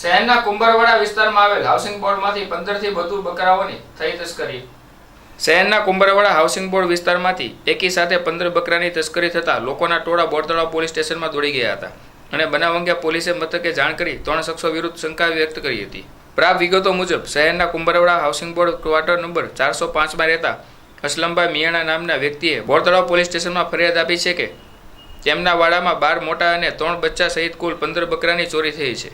શહેરના કુંભારવાડા વિસ્તારમાં આવેલ હાઉસિંગ બોર્ડમાંથી પંદરથી વધુ બકરાઓની થઈ તસ્કરી. શહેરના કુંભારવાડા હાઉસિંગ બોર્ડ વિસ્તારમાંથી એકી સાથે પંદર બકરાની તસ્કરી થતાં લોકોના ટોળા બોરતળાવ પોલીસ સ્ટેશનમાં દોડી ગયા હતા. અને બનાવ અંગે પોલીસે મથકે જાણ કરી ત્રણ શખ્સો વિરુદ્ધ શંકા વ્યક્ત કરી હતી. પ્રાપ્ત વિગતો મુજબ, શહેરના Kumbharwada housing board quarter number ચારસો પાંચમાં રહેતા અસલમભાઈ મિયાણા નામના વ્યક્તિએ બોરતળાવ પોલીસ સ્ટેશનમાં ફરિયાદ આપી છે કે, તેમના વાડામાં બાર મોટા અને ત્રણ બચ્ચા સહિત કુલ પંદર બકરાની ચોરી થઈ છે.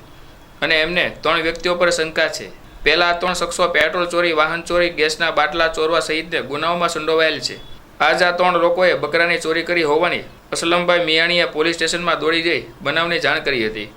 અને એમને ત્રણ વ્યક્તિઓ પર શંકા છે. પહેલા ત્રણ શખ્સો પેટ્રોલ ચોરી, વાહન ચોરી, ગેસના બાટલા ચોરવા સહિતને ગુનાઓમાં સંડોવાયેલ છે. આજ આ ત્રણ લોકોએ બકરાની ચોરી કરી હોવાની અસલમભાઈ મિયાણીએ પોલીસ સ્ટેશનમાં દોડી જઈ બનાવની જાણ કરી હતી.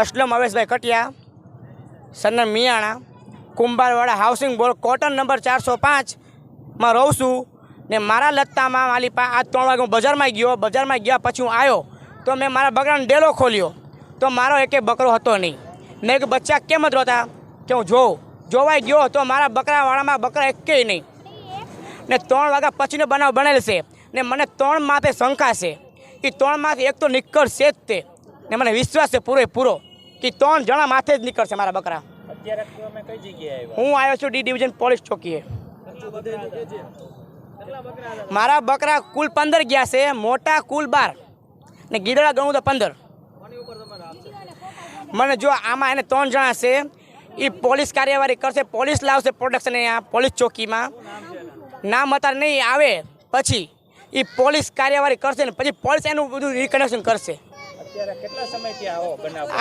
Aslam, Aveshbhai Katiya Sannar Miyana, Kumbharwada housing board, quarter number ચારસો પાંચમાં રહું છું ને મારા લત્તામાં મારી પા આ ત્રણ વાગે હું બજારમાં ગયો, બજારમાં ગયા પછી હું આવ્યો તો મેં મારા બકરાનો ડેલો ખોલ્યો, તો મારો એકે બકરો હતો નહીં. મેં કે બચ્ચા, કેમ જ રોતા? કે હું જોઉં. જોવાઈ ગયો, તો મારા બકરાવાળામાં બકરા એકે નહીં. ને ત્રણ વાગ્યા પછીનો બનાવ બનેલ છે ને મને ત્રણ માથે શંકા છે. એ માથે એક તો નીકળશે જ તે. ને મને વિશ્વાસ છે પૂરે પૂરો કે ત્રણ જણા માથે જ નીકળશે મારા બકરા. અત્યારે તમે કઈ જગ્યાએ આવ્યા? હું આવ્યો છું ડી ડિવિઝન પોલીસ ચોકીએ. મારા બકરા કુલ પંદર ગયા છે મોટા કુલ બાર. ને ગીદડા ગણું તો પંદર. મને જો આમાં એને ત્રણ જણા છે એ પોલીસ કાર્યવાહી કરશે પોલીસ લાવશે પ્રોડક્શન અહીંયા પોલીસ ચોકીમાં. નામ અત્યારે નહીં આવે પછી એ પોલીસ કાર્યવાહી કરશે ને પછી પોલીસ એનું બધું રિકનેક્શન કરશે.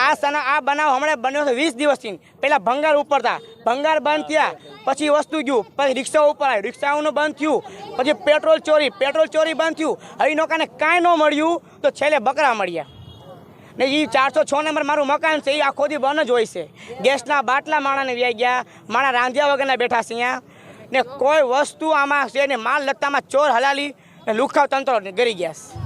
આ સના આ બનાવ હમણાં બન્યો છે વીસ દિવસથી. પહેલાં ભંગાર ઉપરતા ભંગાર બંધ થયા. પછી વસ્તુ ગયું. પછી રિક્ષાઓ ઉપર આવ્યું. રિક્ષાઓનું બંધ થયું. પછી પેટ્રોલ ચોરી. પેટ્રોલ ચોરી બંધ થયું. હવે નોકાને કાંઈ ન મળ્યું તો છેલ્લે બકરા મળ્યા. ને એ ચારસો છ નંબર મારું મકાન છે. એ આખો દી બંધ જ હોય છે. ગેસના બાટલા માણાને વ્યાઈ ગયા. માણા રાંધ્યા વગરના બેઠા છે ને કોઈ વસ્તુ આમાં છે ને માલ લત્તામાં ચોર હલાલી ને લુખાવ તંત્રો ગરી ગયા